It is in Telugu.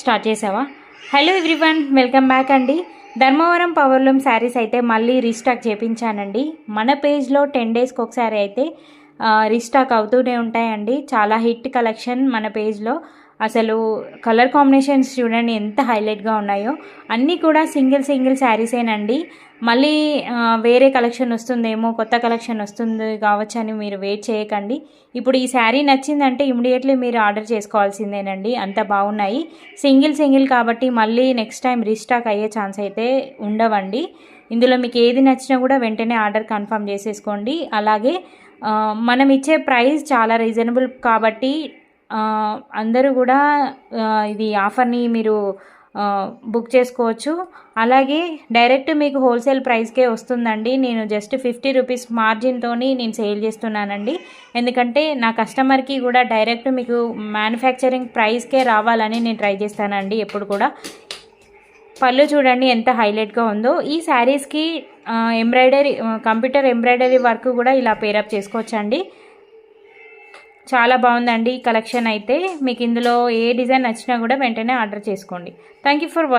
స్టార్ట్ చేసావా? హలో ఎవ్రీవన్ వెల్కమ్ బ్యాక్ అండి. ధర్మవరం పవర్లూమ్ శారీస్ అయితే మళ్ళీ రీస్టాక్ చేపించానండి. మన పేజ్లో టెన్ డేస్కి ఒకసారి అయితే రీస్టాక్ అవుతూనే ఉంటాయండి. చాలా హిట్ కలెక్షన్ మన పేజ్లో అసలు కలర్ కాంబినేషన్స్ చూడండి ఎంత హైలైట్గా ఉన్నాయో. అన్నీ కూడా సింగిల్ సింగిల్ శారీసేనండి మళ్ళీ వేరే కలెక్షన్ వస్తుందేమో కొత్త కలెక్షన్ వస్తుంది కావచ్చు అని మీరు వెయిట్ చేయకండి. ఇప్పుడు ఈ శారీ నచ్చిందంటే ఇమీడియట్లీ మీరు ఆర్డర్ చేసుకోవాల్సిందేనండి. అంత బాగున్నాయి. సింగిల్ సింగిల్ కాబట్టి మళ్ళీ నెక్స్ట్ టైం రీస్టాక్ అయ్యే ఛాన్స్ అయితే ఉండవండి. ఇందులో మీకు ఏది నచ్చినా కూడా వెంటనే ఆర్డర్ కన్ఫర్మ్ చేసేసుకోండి. అలాగే మనం ఇచ్చే ప్రైస్ చాలా రీజనబుల్ కాబట్టి అందరూ కూడా ఇది ఆఫర్ని మీరు బుక్ చేసుకోవచ్చు. అలాగే డైరెక్ట్ మీకు హోల్సేల్ ప్రైస్కే వస్తుందండి. నేను జస్ట్ ఫిఫ్టీ రూపీస్ మార్జిన్తో నేను సేల్ చేస్తున్నానండి. ఎందుకంటే నా కస్టమర్కి కూడా డైరెక్ట్ మీకు మ్యానుఫ్యాక్చరింగ్ ప్రైస్కే రావాలని నేను ట్రై చేస్తానండి ఎప్పుడు కూడా. పళ్ళు చూడండి ఎంత హైలైట్గా ఉందో. ఈ శారీస్కి ఎంబ్రాయిడరీ కంప్యూటర్ ఎంబ్రాయిడరీ వర్క్ కూడా ఇలా పేరప్ చేసుకోవచ్చండి. చాలా బాగుందండి ఈ కలెక్షన్ అయితే. మీకు ఇందులో ఏ డిజైన్ నచ్చినా కూడా వెంటనే ఆర్డర్ చేసుకోండి. Thank you for